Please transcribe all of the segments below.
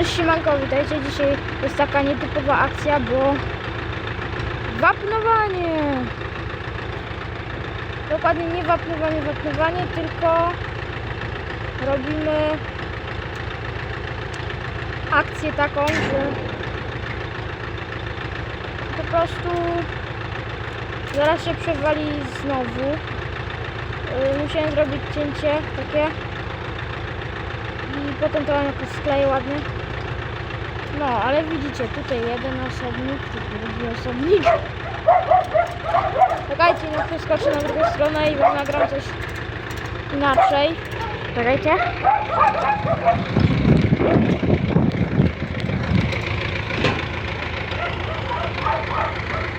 Cześć siemanko, witajcie. Dzisiaj jest taka nietypowa akcja, bo wapnowanie. Dokładnie nie wapnowanie, wapnowanie, tylko robimy akcję taką, że po prostu zaraz się przewali znowu. Yy, Musiałem zrobić cięcie takie i potem to jakoś skleję ładnie. No, ale widzicie, tutaj jeden osobnik, tutaj drugi osobnik. Czekajcie, no przeskoczę na drugą stronę i wam nagram coś inaczej. Czekajcie.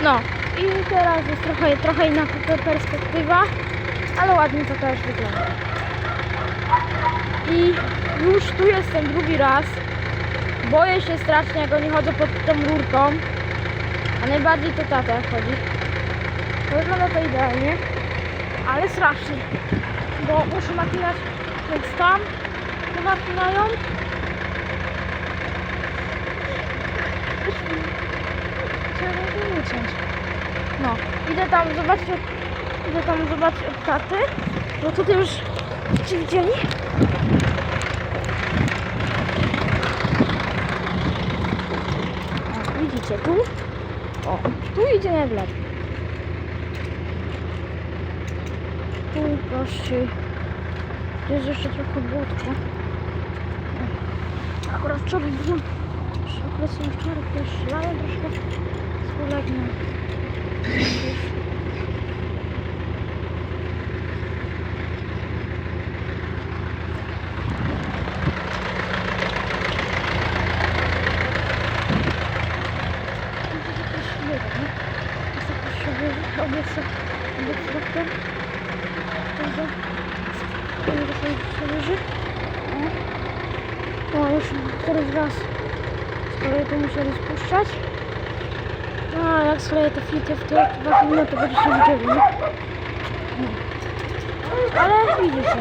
No, i teraz jest trochę, trochę inna perspektywa, ale ładnie to też wygląda. I już tu jestem drugi raz. Boję się strasznie, jak oni chodzą pod tą rurką. A najbardziej to tata chodzi. To wygląda to idealnie. Ale strasznie. Bo muszę napinać, więc tam to napinają. Trzeba to wyciąć. No, idę tam zobaczyć idę tam zobaczyć od taty. Bo tutaj już czy widzieli? Widzicie tu? O, tu idzie Nevler. Tu proszę. Tu jest jeszcze trochę błotko. O, Akurat wczoraj było. Akurat są wczoraj, to szlają troszkę z. któryś raz kolei to musieli spuszczać. No a jak z kolei te filtry w te dwa filmy to będziecie widzieli. nie? No. Ale widzicie.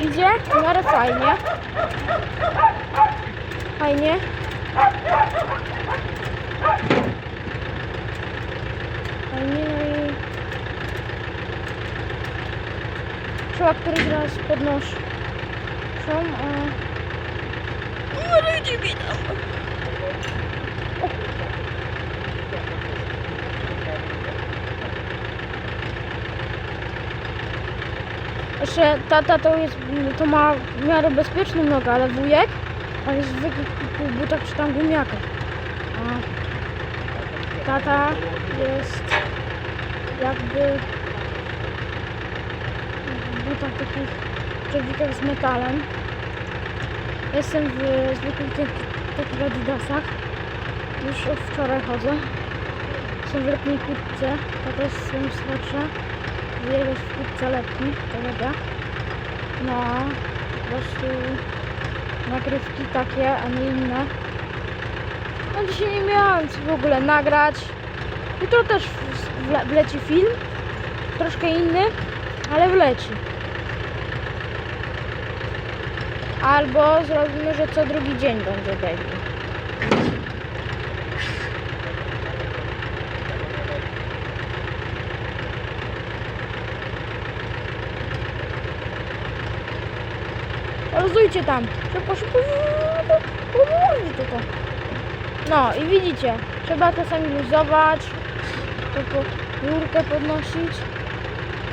Idzie w miarę fajnie. Fajnie. Fajnie, no i trzeba któryś raz podnoszę. Są, ludzie tam. Jeszcze tata to jest, to ma w miarę bezpieczną nogę, ale wujek, ale jest w zwykłych butach czy tam gumiakach. A tata jest jakby w butach takich czerwikach z metalem. Jestem w zwykłych takich adidasach. Już od wczoraj chodzę. Są w letniej kurtce. Tata jest swoim swetrze. Jest w kurtce letniej, kolega. No, po prostu nagrywki takie, a nie inne. No dzisiaj nie miałam co w ogóle nagrać. Jutro też wleci film. Troszkę inny, ale wleci. Albo zrobimy, że co drugi dzień będzie daily. Rozujcie tam. Szybko, szybko. Pomóżcie tylko. No i widzicie, trzeba czasami luzować, to po rurkę podnosić.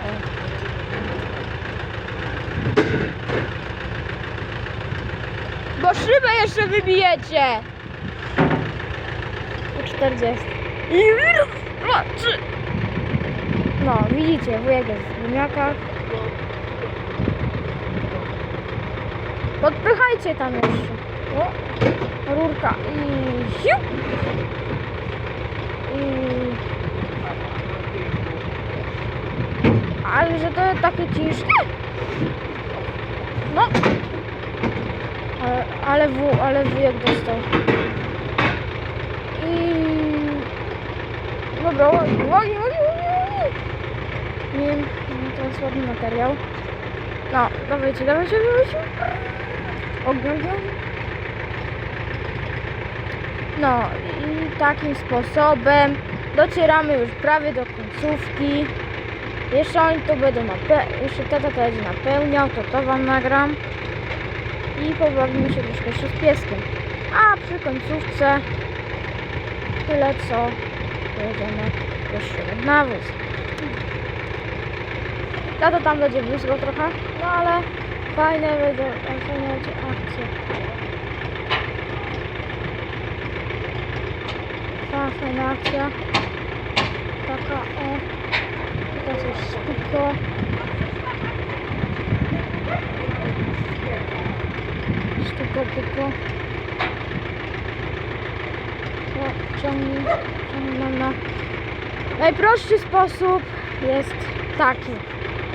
O. Bo szybę jeszcze wybijecie! Po 40. I raz, dwa, trzy. No, widzicie, wujek jest w gumiakach. Podpychajcie tam jeszcze. O, rurka. I siup. I... Ale że to takie ciężkie? No. Ale, ale, w, ale wujek dostał. I... Dobra, łogi, łogi, łogi. Nie wiem, teraz ładny materiał. No, dawajcie, dawajcie, dawajcie. Ognia. No i takim sposobem docieramy już prawie do końcówki. Jeszcze oni to będą nape- jeszcze tata to będzie napełniał, to to wam nagram. I pobawimy się troszkę z pieskiem. A przy końcówce tyle co pojedziemy jeszcze nad nawóz. Tata tam będzie blisko trochę, no ale fajne będzie, fajne będzie akcja. Ta fajna akcja. Taka o. Tutaj coś spiko. Sztuko, pyko. O, ciągnij, nam na... Najprostszy sposób jest taki.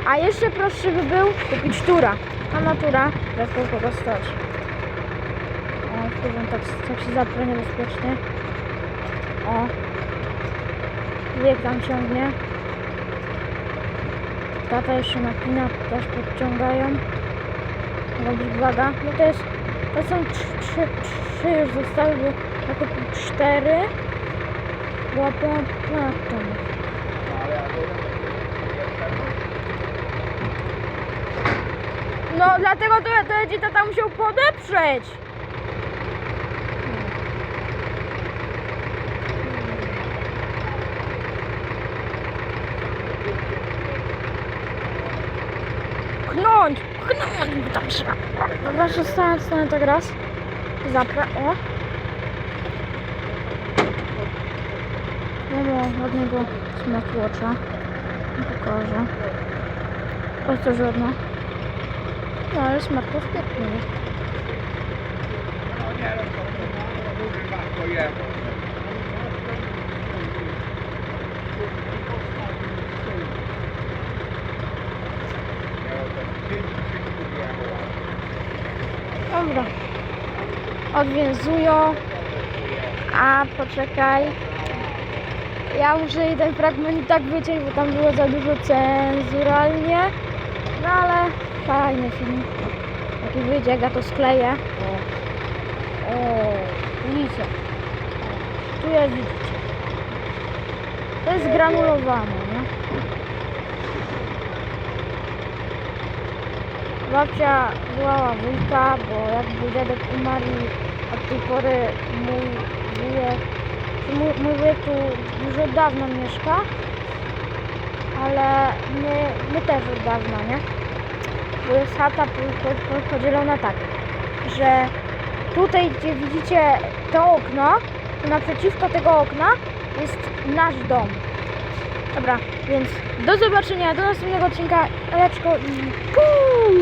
A jeszcze prostszy by był kupić tura. A natura bez kogo stać. O, wpływam tak, tak się zapre niebezpiecznie. O. Wiek tam ciągnie. Tata jeszcze napina, też podciągają. Robić uwaga. No to jest, to są trzy, trzy, już zostały, bo ja kupił cztery. Łapą platą. No dlatego to, to tata musiał podeprzeć. Pchnąć! Pchnąć! Bo tam trzeba. Dobra, że stanę, stanę tak raz. Zapra... O! Nie ma ładnego smartwatcha. Pokażę. O co żadna. No ale smartwatch piękny jest. No nie, no to mówię wam, to je. Dobra. Odwiązują. A poczekaj. Ja muszę jeden fragment tak wyciąć, bo tam było za dużo cenzuralnie. No ale fajny film. Jaki wyjdzie, jak ja to skleję. O. O, tu jest, widzicie. To jest granulowane, nie? Babcia wołała wujka, bo jakby dziadek umarł od tej pory mój wujek, mój, mój wujek tu już od dawna mieszka, ale my, my też od dawna, nie? Bo jest chata po- po- po- podzielona tak, że tutaj gdzie widzicie to okno, to naprzeciwko tego okna jest nasz dom. Dobra, więc do zobaczenia, do następnego odcinka. Eleczko i... Puu!